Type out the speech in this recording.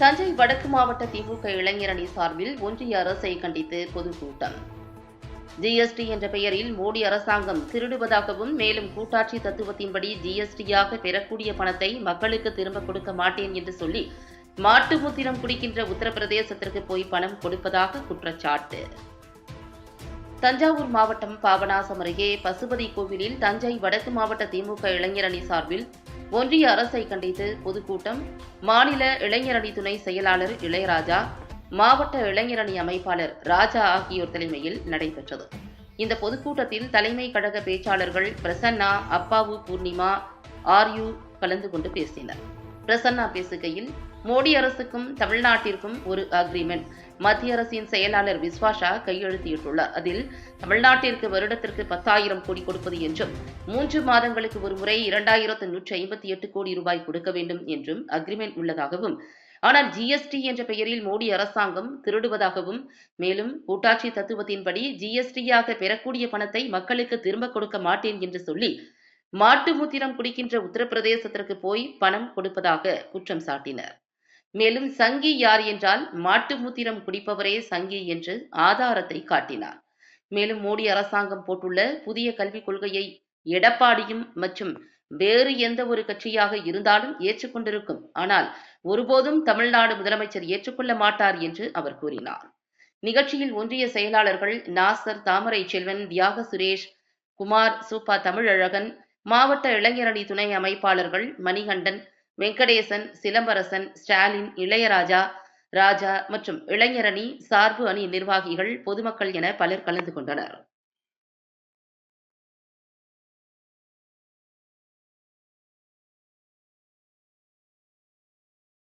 தஞ்சை வடக்கு மாவட்ட திமுக இளைஞரணி சார்பில் ஒன்றிய அரசை கண்டித்து பொதுக்கூட்டம் ஜிஎஸ்டி என்ற பெயரில் மோடி அரசாங்கம் திருடுவதாகவும் மேலும் கூட்டாட்சி தத்துவத்தின்படி ஜிஎஸ்டியாக பெறக்கூடிய பணத்தை மக்களுக்கு திரும்ப கொடுக்க மாட்டேன் என்று சொல்லி மாட்டு முத்திரம் குடிக்கின்ற உத்தரப்பிரதேசத்திற்கு போய் பணம் கொடுப்பதாக குற்றச்சாட்டு. தஞ்சாவூர் மாவட்டம் பாபநாசம் அருகே பசுபதி கோவிலில் தஞ்சை வடக்கு மாவட்ட திமுக இளைஞரணி சார்பில் ஒன்றிய அரசை கண்டித்து பொதுக்கூட்டம் மாநில இளைஞரணி துணை செயலாளர் இளையராஜா மாவட்ட இளைஞரணி அமைப்பாளர் ராஜா ஆகியோர் தலைமையில் நடைபெற்றது. இந்த பொதுக்கூட்டத்தில் தலைமை கழக பேச்சாளர்கள் பிரசன்னா அப்பாவு பூர்ணிமா ஆர்யூ கலந்து கொண்டு பேசினர். பிரசன்னா பேசுகையில் மோடி அரசுக்கும் தமிழ்நாட்டிற்கும் ஒரு அக்ரிமெண்ட் மத்திய அரசின் செயலாளர் விஸ்வாஷா கையெழுத்திட்டுள்ளார். அதில் தமிழ்நாட்டிற்கு வருடத்திற்கு பத்தாயிரம் கோடி கொடுப்பது என்றும் மூன்று மாதங்களுக்கு ஒரு முறை இரண்டாயிரத்து நூற்றி ஐம்பத்தி எட்டு கோடி ரூபாய் கொடுக்க வேண்டும் என்றும் அக்ரிமெண்ட் உள்ளதாகவும் ஆனால் ஜிஎஸ்டி என்ற பெயரில் மோடி அரசாங்கம் திருடுவதாகவும் மேலும் கூட்டாட்சி தத்துவத்தின்படி ஜிஎஸ்டியாக பெறக்கூடிய பணத்தை மக்களுக்கு திரும்ப கொடுக்க மாட்டேன் என்று சொல்லி மாட்டு முத்திரம் குடிக்கின்ற உத்தரப்பிரதேசத்திற்கு போய் பணம் கொடுப்பதாக குற்றம் சாட்டினர். மேலும் சங்கி யார் என்றால் மாட்டு முத்திரம் குடிப்பவரே சங்கி என்று ஆதாரத்தை காட்டினார். மேலும் மோடி அரசாங்கம் போட்டுள்ள புதிய கல்விக் கொள்கையை எடப்பாடியும் மற்றும் வேறு எந்த ஒரு கட்சியாக இருந்தாலும் ஏற்றுக்கொண்டிருக்கும். ஆனால் ஒருபோதும் தமிழ்நாடு முதலமைச்சர் ஏற்றுக்கொள்ள மாட்டார் என்று அவர் கூறினார். நிகழ்ச்சியில் ஒன்றிய செயலாளர்கள் நாசர் தாமரை செல்வன் தியாக சுரேஷ் குமார் சூப்பா தமிழழகன் மாவட்ட இளைஞரணி துணை அமைப்பாளர்கள் மணிகண்டன் வெங்கடேசன் சிலம்பரசன் ஸ்டாலின் இளையராஜா ராஜா மற்றும் இளைஞரணி சார்பு அணி நிர்வாகிகள் பொதுமக்கள் என பலர் கலந்து கொண்டனர்.